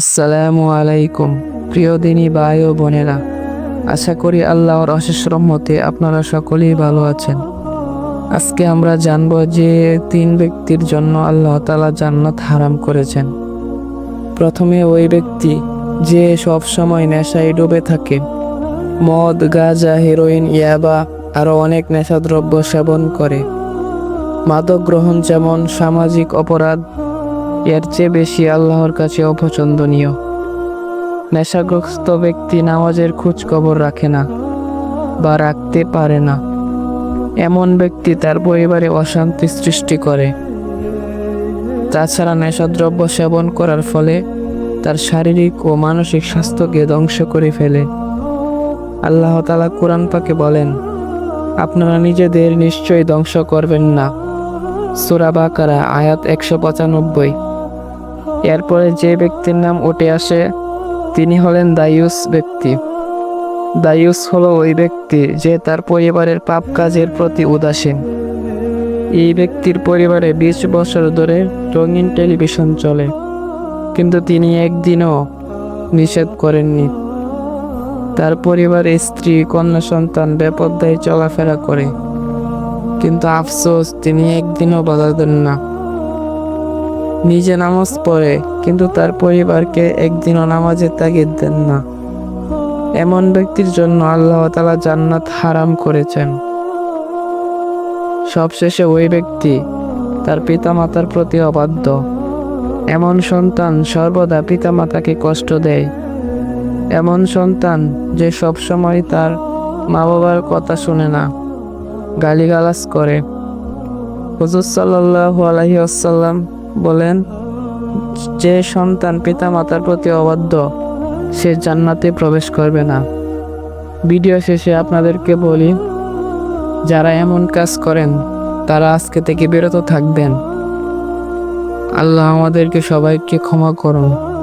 আসসালামু আলাইকুম, প্রিয় দিনী ভাই ও বোনেরা। আশা করি আল্লাহর অশেষ রহমতে আপনারা সকলেই ভালো আছেন। আজকে আমরা জানব যে তিন ব্যক্তির জন্য আল্লাহ তালা জান্নাত হারাম করেছেন। প্রথমে ওই ব্যক্তি যে সব সময় নেশায় ডুবে থাকে। মদ, গাঁজা, হেরোইন, ইয়াবা আরও অনেক নেশাদ্রব্য সেবন করে। মাদক গ্রহণ যেমন সামাজিক অপরাধ এর চেয়ে বেশি আল্লাহর কাছে অপছন্দনীয়। নেশাগ্রস্ত ব্যক্তি নামাজের খোঁজ খবর রাখে না বা রাখতে পারে না। এমন ব্যক্তি তার পরিবারে অশান্তি সৃষ্টি করে। তাছাড়া নেশাদ্রব্য সেবন করার ফলে তার শারীরিক ও মানসিক স্বাস্থ্যকে ধ্বংস করে ফেলে। আল্লাহ তালা কোরআন পাকে বলেন, আপনারা নিজেদের নিশ্চয়ই ধ্বংস করবেন না। সুরাবাকারা আয়াত একশো পঁচানব্বই। এরপরে যে ব্যক্তির নাম উঠে আসে, তিনি হলেন দায়ুস ব্যক্তি। দায়ুস হলো ওই ব্যক্তি যে তার পরিবারের পাপ কাজের প্রতি উদাসীন। এই ব্যক্তির পরিবারে বিশ বছর ধরে রঙিন টেলিভিশন চলে, কিন্তু তিনি একদিনও নিষেধ করেননি। তার পরিবারে স্ত্রী, কন্যা সন্তান বেপদ্দায় চলাফেরা করে, কিন্তু আফসোস তিনি একদিনও বাধা দেন না। নিজে নামাজ পড়ে, কিন্তু তার পরিবারকে একদিনও নামাজের তাগিদ দেন না। এমন ব্যক্তির জন্য আল্লাহ তালা জান্নাত হারাম করেছেন। সবশেষে ওই ব্যক্তি তার পিতামাতার প্রতি অবাধ্য। এমন সন্তান সর্বদা পিতামাতাকে কষ্ট দেয়। এমন সন্তান যে সবসময় তার মা বাবার কথা শুনে না, গালিগালাজ করে। হুজুর সাল্লাহ আলহি আসাল্লাম বলেন, যে সন্তান পিতা মাতার প্রতি অবাধ্য, সে জান্নাতে প্রবেশ করবে না। ভিডিও শেষে আপনাদেরকে বলি, যারা এমন কাজ করেন, তারা আজকে থেকে বিরত থাকবেন। আল্লাহ আমাদেরকে সবাইকে ক্ষমা করুন।